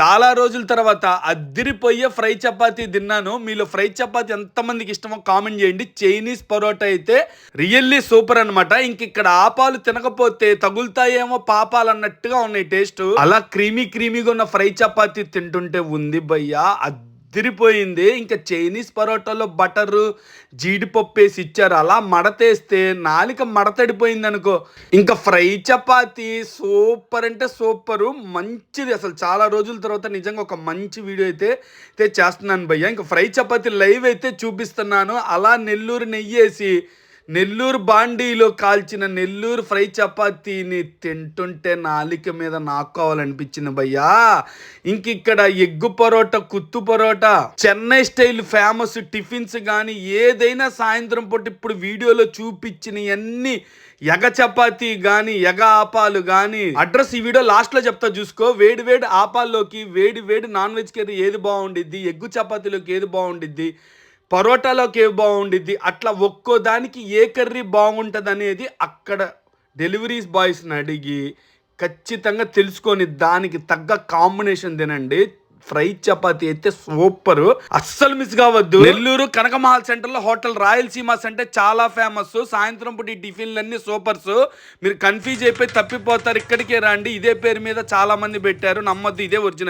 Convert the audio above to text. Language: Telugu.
చాలా రోజుల తర్వాత అద్దిరిపోయే ఫ్రై చపాతీ తిన్నాను. మీలో ఫ్రై చపాతీ ఎంతమందికి ఇష్టమో కామెంట్ చేయండి. చైనీస్ పరోటా అయితే రియల్లీ సూపర్ అనమాట ఇంక ఇక్కడ ఆపాలు తినకపోతే తగులుతాయేమో పాపాలు అన్నట్టుగా ఉన్నాయి టేస్ట్. అలా క్రీమీ క్రీమీగా ఉన్న ఫ్రై చపాతీ తింటుంటే ఉంది భయ్యా. ఉద్దిరిపోయింది ఇంకా చైనీస్ పరోటాలో బటరు జీడిపప్పు వేసి ఇచ్చారు. అలా మడతేస్తే నాలిక మడతడిపోయింది అనుకో ఇంకా ఫ్రై చపాతి సూపర్ అంటే సూపరు. మంచిది అసలు. చాలా రోజుల తర్వాత నిజంగా ఒక మంచి వీడియో అయితే అయితే చేస్తున్నాను భయ్య. ఇంకా ఫ్రై చపాతి లైవ్ అయితే చూపిస్తున్నాను. అలా నెల్లూరు నెయ్యేసి నెల్లూరు బాండీలో కాల్చిన నెల్లూరు ఫ్రై చపాతీని తింటుంటే నాలిక మీద నాక్కోవాలనిపించింది భయ్యా. ఇంక ఇక్కడ egg parotta kothu parotta Chennai style famous tiffins కానీ ఏదైనా సాయంత్రం పూట ఇప్పుడు వీడియోలో చూపించినవన్నీ ఎగ చపాతి గాని ఎగ ఆపాలు గాని. అడ్రస్ ఈ వీడియో లాస్ట్లో చెప్తా చూసుకో. వేడి వేడి ఆపాల్లోకి వేడి వేడి నాన్ వెజ్ కర్రీ ఏది బాగుండిద్ది ఎగ్గు చపాతీలోకి ఏది బాగుండిద్ది పరోటాలోకి ఏ బాగుండిద్ది? అట్లా ఒక్కో దానికి ఏ కర్రీ బాగుంటుంది అనేది అక్కడ డెలివరీస్ బాయ్స్ని అడిగి ఖచ్చితంగా తెలుసుకొని దానికి తగ్గ కాంబినేషన్ తినండి. ఫ్రై చపాతి అయితే సూపర్. అస్సలు మిస్ కావద్దు. నెల్లూరు కనకమహల్ సెంటర్లో హోటల్ రాయలసీమస్ అంటే చాలా ఫేమస్. సాయంత్రం పూట ఈ టిఫిన్లన్నీ సూపర్స్. మీరు కన్ఫ్యూజ్ అయిపోయి తప్పిపోతారు. ఇక్కడికే రండి. ఇదే పేరు మీద చాలా మంది పెట్టారు. నమ్మద్దు. ఇదే ఒరిజినల్.